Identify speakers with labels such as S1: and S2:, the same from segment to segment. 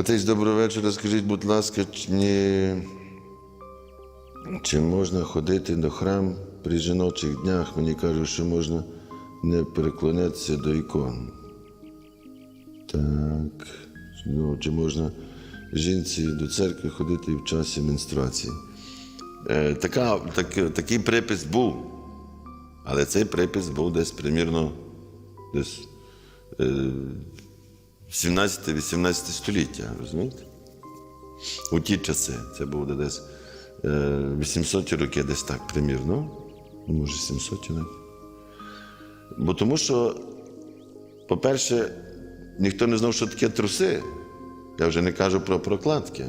S1: Отець, доброго вечора. Скажіть, будь ласка, чи, можна ходити до храм при жіночих днях? Мені кажуть, що можна не переклонятися до ікон. Так. Ну, чи можна жінці до церкви ходити в часі менструації? Е, така, так, такий припис був. Але цей припис був десь примірно десь е, 17-18 століття, розумієте? У ті часи. Це було десь е, 800 роки, десь так, примірно. Ну, Може, 700 навіть. Бо тому що, по-перше, ніхто не знав, що таке труси. Я вже не кажу про прокладки.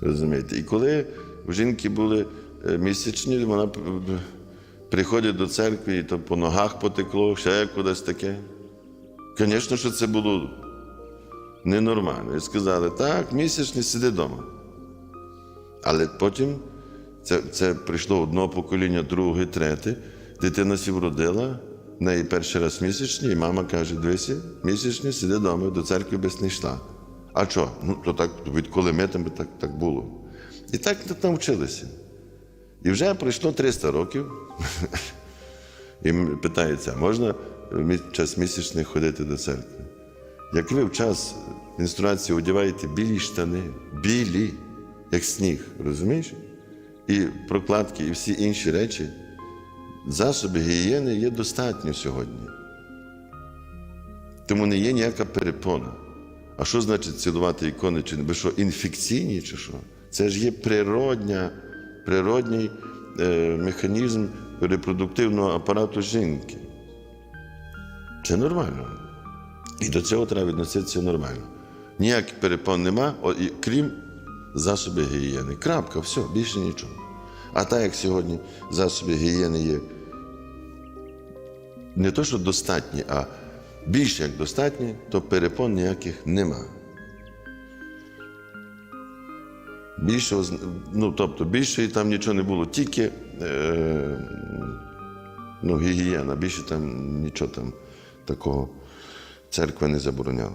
S1: Розумієте? І коли в жінки були е, місячні, вона приходить до церкви, і то по ногах потекло, ще кудись таке. Звісно, що це було ненормально. І сказали, так, місячний сиди вдома. Але потім це, це прийшло одного покоління, друге, третє. Дитина сів родила, в неї перший раз місячні, і мама каже: дивися, місячні, сиди вдома, до церкви без не йшла. А що? Ну, то так, відколи ми там так, так було. І так навчилися. І вже пройшло 300 років. І питається, можна в час місячних ходити до церкви? Як ви в час менструації одягаєте білі штани, білі, як сніг, розумієш? І прокладки, і всі інші речі, засоби гігієни є достатньо сьогодні. Тому не є ніяка перепона. А що значить цілувати ікони? Чи ви що, інфекційні, чи що? Це ж є природня, природній е, механізм репродуктивного апарату жінки. Це нормально. І до цього треба відноситися нормально. Ніяких перепон нема, крім засобів гігієни. Крапка, все, більше нічого. А так як сьогодні засоби гігієни є не то, що достатні, а більше як достатні, то перепон ніяких нема. Більше, ну, тобто більше там нічого не було, тільки е, ну, гігієна, більше там нічого там такого церква не забороняла.